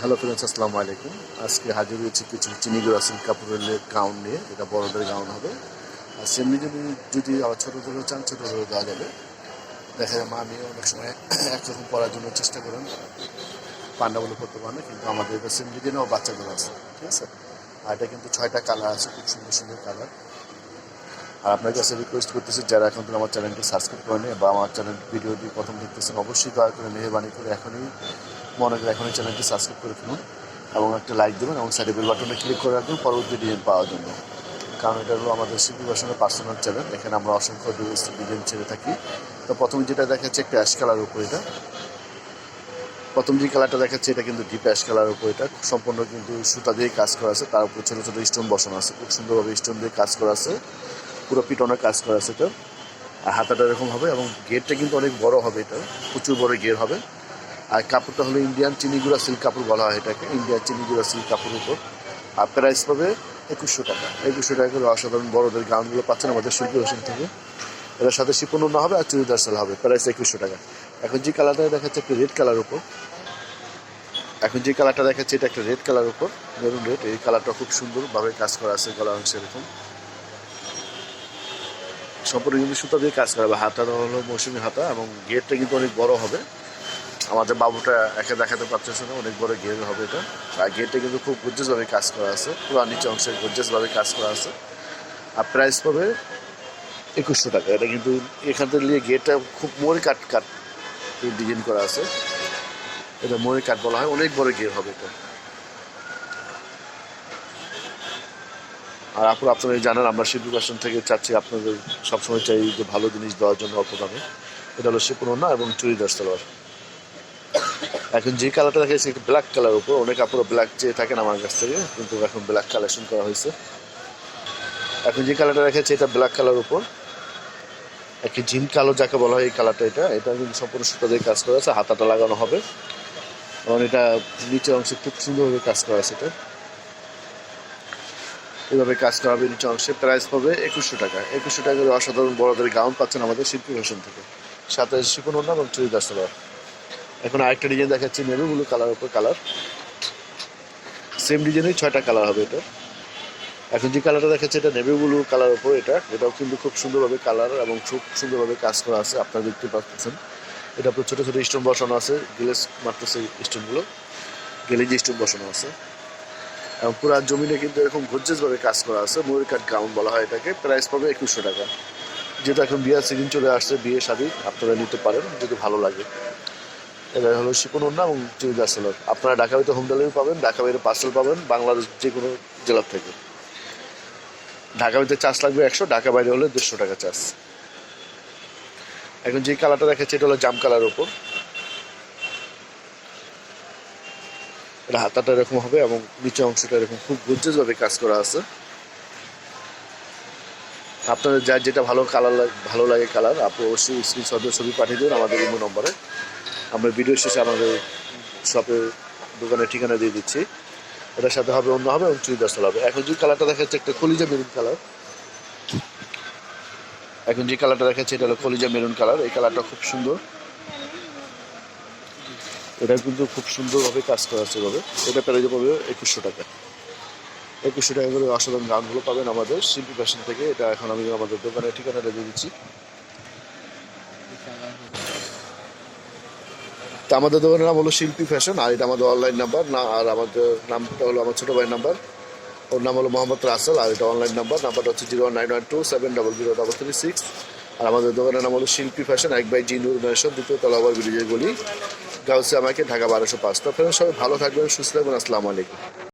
Hello friends আসসালামু আলাইকুম আজকে হাজির হয়েছি কিছু চিনিগুলো সিল্ক কাপড়ের গাউন নিয়ে এটা বড়দের গাউন হবে আর সেমনি যদি যদি আবার ছোটোদেরও চান ছোটোদেরও দেওয়া যাবে। দেখা যায় মা অনেক সময় একরকম পরার জন্য চেষ্টা করেন। পান্ডাগুলো করতে পারে কিন্তু আমাদের এটা সেম ডিজাইনেও বাচ্চাদের আছে, ঠিক আছে? আর এটা কিন্তু ছয়টা কালার আছে, খুব সুন্দর সুন্দর কালার আর আপনার কাছে রিকোয়েস্ট করতেছি, যারা এখন আমার চ্যানেলটি সাবস্ক্রাইব করেনি বা আমার চ্যানেল ভিডিওটি প্রথম দেখতেছেন, অবশ্যই দয়া করে মেহরবানি করে এখনই, মনে করে এখনই চ্যানেলটি সাবস্ক্রাইব করে ফেলুন এবং একটা লাইক দেবেন এবং সাইডে বেল বাটনে ক্লিক করে রাখবেন পরবর্তী ডিজাইন পাওয়ার জন্য। কারণ এটা হলো আমাদের শিল্পী ভাষণের পার্সোনাল চ্যানেল এখানে আমরা অসংখ্য ডিজাইন ছেড়ে থাকি। তো প্রথমে যেটা দেখাচ্ছে একটা অ্যাশ কালার উপর এটা। প্রথম যে কালারটা দেখাচ্ছে এটা কিন্তু ডিপ অ্যাশ কালার উপর এটা। সম্পূর্ণ কিন্তু সুতা দিয়ে কাজ করা আছে, তার উপর ছোটো ছোটো স্টোন বসানো আছে। খুব সুন্দরভাবে স্টোন দিয়ে কাজ করা আছে। পুরো পিটনের কাজ করা আছে এটা আর হাতাটা এরকম হবে এবং গেটটা কিন্তু অনেক বড় হবে এটা। প্রচুর বড় গের হবে। আর কাপড়টা হলো ইন্ডিয়ান চিনিগুড়া সিল্ক কাপড় বলা হয় এটাকে। ইন্ডিয়ান চিনিগুড়া সিল্ক কাপড়ের উপর। আর প্রাইস পাবে একুশশো টাকা। একুশশো টাকা করে অসাধারণ বড়দের গাউনগুলো পাচ্ছেন আমাদের শিল্পী হোসেন থেকে। এটার সাথে শিপন না হবে আর চুড়িদার সেল হবে। প্রাইস একুশশো টাকা। এখন যে কালারটা দেখাচ্ছে একটা রেড কালার উপর। এখন যে কালারটা দেখাচ্ছে এটা একটা রেড কালার উপর। মেরুন রেড এই কালারটা খুব সুন্দরভাবে কাজ করা আছে গলা অংশ এরকম। সম্পূর্ণ কিন্তু সুতা দিয়ে কাজ করা হবে হাতাটা হলো মৌসুমি হাতা এবং গেটটা কিন্তু অনেক বড় হবে। আমাদের বাবুটা একে দেখাতে পারতেছে না, অনেক বড় গেট হবে এটা। আর গেটটা কিন্তু খুব গর্জেসভাবে কাজ করা আছে, পুরো নিচে অংশে গর্জেসভাবে কাজ করা আছে। আর প্রাইস পাবে একুশশো টাকা। এটা কিন্তু এখান থেকে নিয়ে গেটটা খুব মোড়ে কাট কাট, ডিজাইন করা আছে। এটা মোড়ে কাট বলা হয়, অনেক বড় গেট হবে এটা। আর আপনারা আপনারা জানেন, আমরা শিল্পী ফ্যাশন থেকে চাচ্ছি আপনাদের সবসময় চাই যে ভালো জিনিস দেওয়ার জন্য অল্প দামে। এটা হলো শিপুন না এবং চুড়িদার সালোয়ার। এখন যে কালারটা দেখা যাচ্ছে ব্ল্যাক কালার উপর। অনেক কাপড় ব্ল্যাক চেয়ে থাকেন আমার কাছ থেকে, কিন্তু এখন ব্ল্যাক কালেকশন করা হয়েছে। এখন যে কালারটা রেখেছে এটা ব্ল্যাক কালার উপর। একটি জিম কালো, যাকে বলা হয় এই কালারটা এটা। এটা কিন্তু সম্পূর্ণ সুতা দিয়ে কাজ করা আছে, হাতাটা লাগানো হবে। এবং এটা নিচের অংশে খুব সুন্দরভাবে কাজ করা আছে এটা। এইভাবে কাজ করা হবে অংশে প্রাইস পাবে একুশশো টাকা। একুশশো টাকা করে অসাধারণ বড়দের গাউন পাচ্ছেন আমাদের শিল্পী ফ্যাশন থেকে। সাথে শিপন অন্য এবং চুড়িদার সালোয়ার এখন আরেকটা ডিজাইন দেখাচ্ছি নেভি ব্লু কালার উপর কালার সেম ডিজাইনের ছয়টা কালার হবে এটা। এখন যে কালারটা দেখাচ্ছে এটা নেভি ব্লু কালার উপর এটা। এটাও কিন্তু খুব সুন্দরভাবে কালার এবং খুব সুন্দরভাবে কাজ করা আছে, আপনারা দেখতে পাচ্ছেন। এটা আপনার ছোটো ছোটো স্টোন বসানো আছে, গ্লেস মারতেছে স্টোনগুলো গেলেজি স্টোন বসানো আছে। পুরো জমিনে কিন্তু এরকম গর্জেসভাবে কাজ করা আছে ময়ূর কাঠ গাউন বলা হয় এটাকে প্রাইস পাবে একুশশো টাকা। যেহেতু এখন বিয়ার সিজন চলে আসছে, বিয়ে শাদি, আপনারা নিতে পারেন, যদি ভালো লাগে। এটা হলো শিপন না এবং চুড়িদার আপনারা ঢাকা বাইতে হোম ডেলিভারি পাবেন, ঢাকা বাইরে পার্সেল পাবেন, বাংলাদেশ যে কোনো জেলার থেকে। ঢাকা চার্জ লাগবে একশো, ঢাকা বাইরে হলে দেড়শো টাকা চার্জ এখন যে কালারটা দেখাচ্ছে, এটা হলো জাম কালার ওপর এটা হাতাটা এরকম হবে এবং নিচে অংশটা এরকম খুব গর্জেসভাবে কাজ করা আছে। আপনাদের যার যেটা ভালো কালার ভালো লাগে কালার আপনি অবশ্যই স্ক্রিনশটের ছবি পাঠিয়ে দেবেন আমাদের ইমো নম্বরে। আমরা ভিডিও শেষে আমাদের শপের দোকানের ঠিকানা দিয়ে দিচ্ছি। এটার সাথে হবে, অন্য হবে এবং চুড়িদার সাল হবে। এখন যে কালারটা দেখাচ্ছে, একটা কলিজা মেরুন কালার এখন যে কালারটা দেখাচ্ছে, এটা হলো কলিজা মেরুন কালার এই কালারটা খুব সুন্দর। এটা কিন্তু খুব সুন্দরভাবে কাজ করা আছে এভাবে। এটা প্রাইজ পাবে একুশশো টাকা। একুশশো টাকা করে অসাধারণ গানগুলো পাবেন আমাদের শিল্পী ফ্যাশন থেকে। এটা এখন আমি আমাদের দোকানের ঠিকানাটা দিয়ে দিচ্ছি। তা আমাদের দোকানের নাম হলো শিল্পী ফ্যাশন, আর এটা আমাদের অনলাইন নাম্বার না, আর আমাদের নামটা হলো আমার ছোটো ভাইয়ের নাম্বার ওর নাম হলো মোহাম্মদ রাসেল, আর এটা অনলাইন নাম্বার নাম্বারটা হচ্ছে zero nine one two seven double zero double three six. আর আমাদের দোকানের নাম হলো শিল্পী ফ্যাশন, এক বাই জিনুর ন্যাশন দ্বিতীয় তলা আবার ব্রিজের গলি গাউসে আমাকে ঢাকা বারোশো পাঁচ। তো আপনারা সবাই ভালো থাকবেন সুস্থ থাকবেন আসসালামু আলাইকুম।